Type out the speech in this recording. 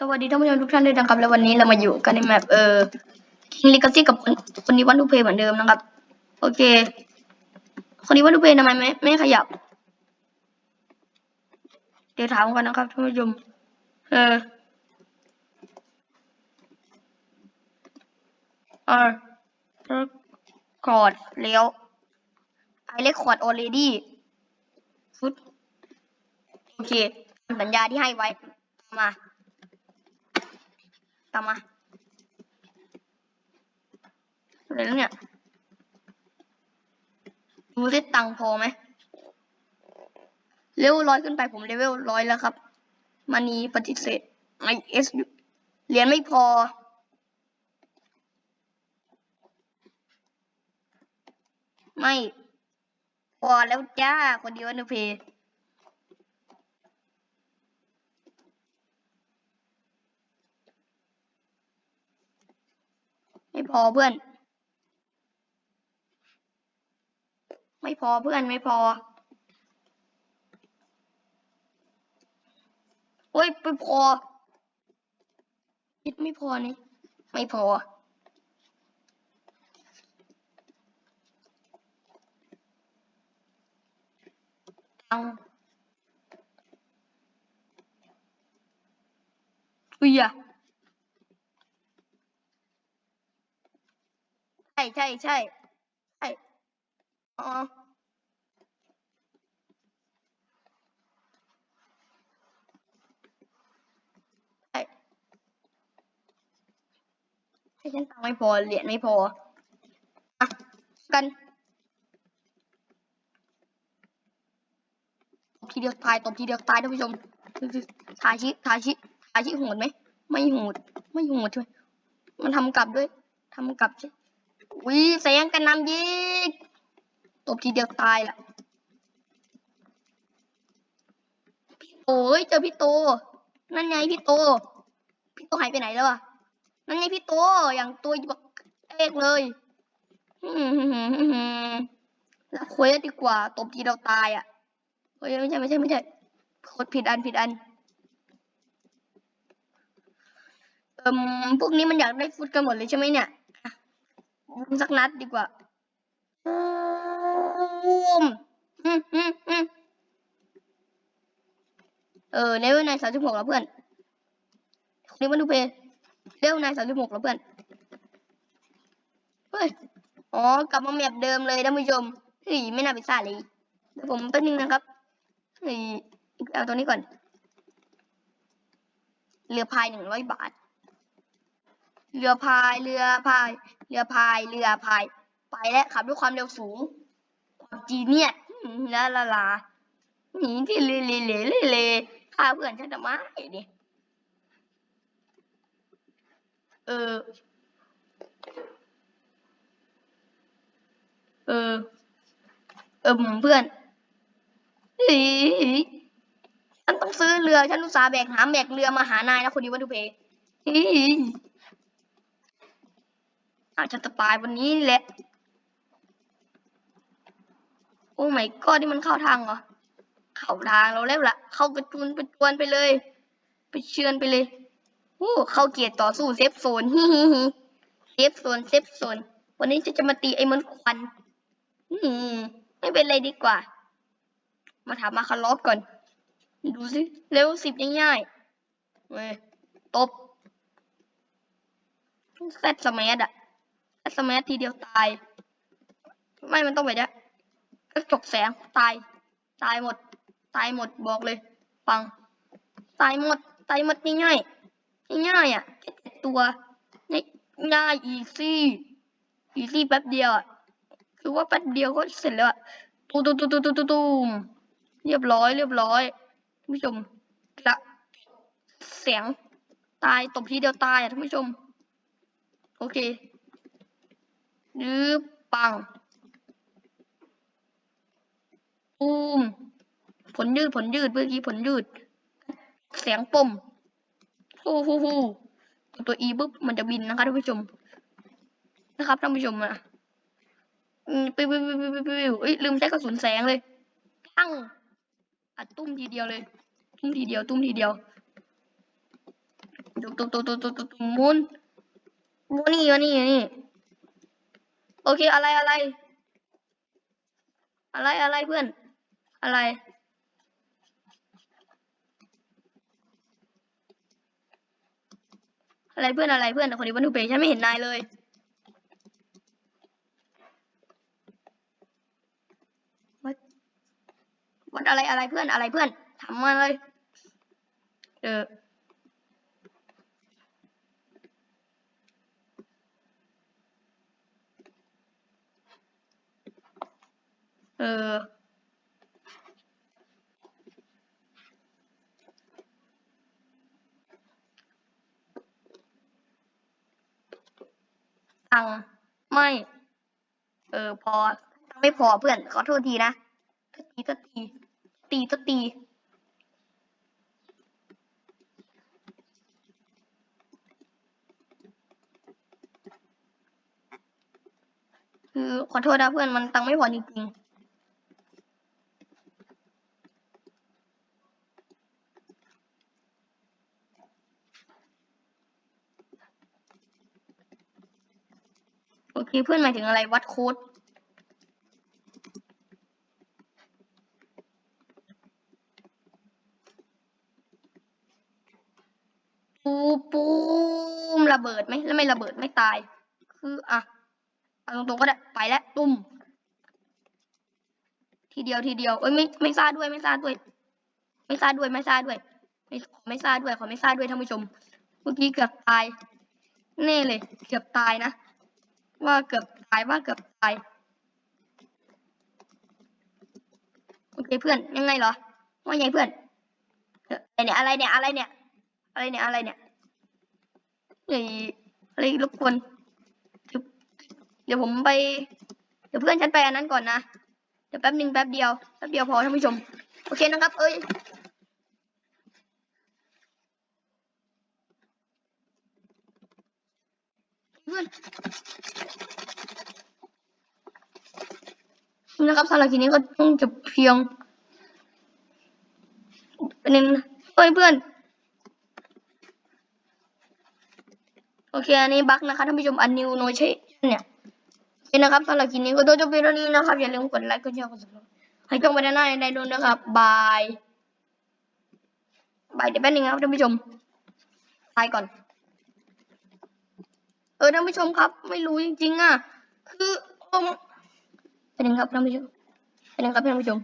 สวัสดีท่านผู้ชมทุกท่านด้วยนะครับ แล้ววันนี้เรามาอยู่กันในแมปเออคิงลิกาซี่กับคนคนนี้วันดูเพย์เหมือนเดิมนะครับ โอเค คนนี้วันดูเพย์ทำไมไม่ไม่ขยับ เดี๋ยวถามกันนะครับท่านผู้ชมเออเออคอร์ดแล้ว I record already ฟุตโอเคสัญญาที่ให้ไว้มา ตามมาอะไรแล้วเนี่ยดูสิตังพอไหมเลเวลร้อยขึ้นไปผมเลเวลร้อยแล้วครับมานีปฏิเสธไอเอสเหรียญไม่พอ ไม่ พอแล้วจ้า คนเดียวนะเพย์ พอเพื่อน ไม่พอเพื่อนไม่พอ โอ้ยไม่พอคิดไม่พอนี่ ไม่พอตังอุ้ยอะ ใช่ใช่ใช่ใช่อ๋อใช่ให้ฉันตังไม่พอเหรียญไม่พอ อะ กันตบทีเดียวตายตบทีเดียวตายท่านผู้ชมทาชิทาชิทาชิโหดไหม ไม่โหด ไม่โหดใช่ไหมมันทำกลับด้วยทำกลับใช่ วิแสงกันนำยิงตบทีเดียวตายละพี่โตเจอพี่โต นั่นไงพี่โต พี่โตหายไปไหนแล้วอะนั่นไงพี่โต อย่างตัวบักเอกเลยแล้วคุยกันดีกว่า ตบทีเดียวตายอะเฮ้ยไม่ใช่ไม่ใช่ไม่ใช่กดผิดอันผิดอันเอ่มพวกนี้มันอยากได้ฟุตกันหมดเลยใช่ไหมเนี่ย อะยิงสักนัดดีกว่าบูมอืมอืมอืมเออเลเวลนายสามสิบหกแล้วเพื่อนคนนี้มาดูเพย์เลเวลนายสามสิบหกแล้วเพื่อนเฮ้ยอ๋อกลับมาแมปเดิมเลยท่านผู้ชมเฮ้ยไม่น่าไปซ่าเลยเดี๋ยวผมแป๊บนึงนะครับเฮ้ยเอาตัวนี้ก่อนเรือพายหนึ่งร้อยบาท เรือพาย เรือพายเรือพายเรือพาย ไปแล้วขับด้วยความเร็วสูง ความจีเนี่ยอืมลาลาลาหนีที่เลเลเลเลเลฆ่าเพื่อนฉันทำไมดิเออ เออ เออเพื่อนฉันต้องซื้อเรือ ฉันอุตส่าห์แบกหามแบกเรือมาหานายนะคนดีวันดูเพย อาจจะตายวันนี้แหละ โอ้ไม่ก็ที่มันเข้าทางเหรอ เข้าทางเราแล้วล่ะเข้ากระจุนไปจวนไปเลย ไปเชือนไปเลยโอ้เข้าเกียร์ต่อสู้เซฟโซนฮิฮิฮิเซฟโซนเซฟโซน วันนี้จะจะมาตีไอ้มันควันอืมไม่เป็นไรดีกว่า มาถามมาคาร์ลอฟก่อน ดูสิเร็วสิบง่ายๆเว้ยตบแซดสมัยอะ สมัทีเดียวตาย ไม่มันต้องไปเนี่ยกระจกแสงตาย ตายหมด ตายหมดบอกเลย ฟัง ตายหมด ตายหมดง่ายๆง่ายๆอะแค่เจ็ดตัวง่ายอีซี่อีซี่แป๊บเดียวอะคือว่าแป๊บเดียวก็เสร็จแล้วอะตูมตูมตูมตูมตูตูมเรียบร้อย เรียบร้อยท่านผู้ชมกระเสียงตายตบทีเดียวตายอะท่านผู้ชม โอเค ยืบปังตูมผลยืดผลยืดเมื่อกี้ผลยืด เสียงปมฮู้ฮู้ฮู้ตัวตัวอีปุ๊บมันจะบินนะคะท่านผู้ชม นะครับท่านผู้ชมอะปิ้วปิ้วปิ้วปิ้วปิ้วเอ้ยลืมใช้กระสุนแสงเลยตั้งอัดตุ้มทีเดียวเลย ตุ้มทีเดียว ตุ้มทีเดียวตุกตุกตุกตุกตุกตุกตุกหมุนมุนนี่มานี่มานี่ โอเคอะไรอะไร อะไรอะไรเพื่อน อะไร อะไรเพื่อนอะไรเพื่อนคนนี้วันทูเปย์ฉันไม่เห็นนายเลยวัดวัดอะไรอะไรเพื่อนอะไรเพื่อนถามมาเลย เออ เออตังไม่ เออ พอตังไม่พอเพื่อน ขอโทษทีนะตีตีตีตีคือขอโทษนะเพื่อนมันตังไม่พอจริงๆ โอเคเพื่อนหมายถึงอะไรวัดโค้ดปูปูมระเบิดไหมแล้วไม่ระเบิดไม่ตาย คืออะเอาตรงๆก็ได้ไปแล้วตุ้ม ทีเดียวทีเดียวเอ้ยไม่ไม่ซาด้วยไม่ซาด้วย ไม่ซาด้วยไม่ซาด้วย ไม่ขอไม่ซาด้วยขอไม่ซาด้วยท่านผู้ชม เมื่อกี้เกือบตายแน่เลย เกือบตายนะ ว่าเกือบตายว่าเกือบตายโอเคเพื่อนยังไงเหรอว่าไงเพื่อนเนี่ยอะไรเนี่ยอะไรเนี่ยอะไรเนี่ยอะไรเนี่ยเฮ้ยอะไรรบกวนเดี๋ยวเดี๋ยวผมไป เดี๋ยวเพื่อนฉันไปอันนั้นก่อนนะเดี๋ยวแป๊บหนึ่งแป๊บเดียวแป๊บเดียวพอท่านผู้ชม โอเคนะครับ เอ้ย เพื่อ นนี่นะครับสำหรับคลิปนี้ก็ต้องจบเพียงเป็นงนะเอ้ยเพื่อนโอเค อันนี้บั๊กนะคะท่านผู้ชมอันนิวโนใช่เนี่ยโอเคนะครับสำหรับคลิปนี้ก็ต้องจบเพียงเท่านี้นะครับ อย่าลืมกดไลค์กดแชร์กดซับสไครต์ให้ช่องไปด้านหน้าในด้วยนะครับบายบายเดี๋ยวแป๊บนึงนะครับท่านผู้ชมตายก่อน เออท่านผู้ชมครับ ไม่รู้จริงๆอะ คือผมเป็นครับท่านผู้ชมเป็นครับท่านผู้ชม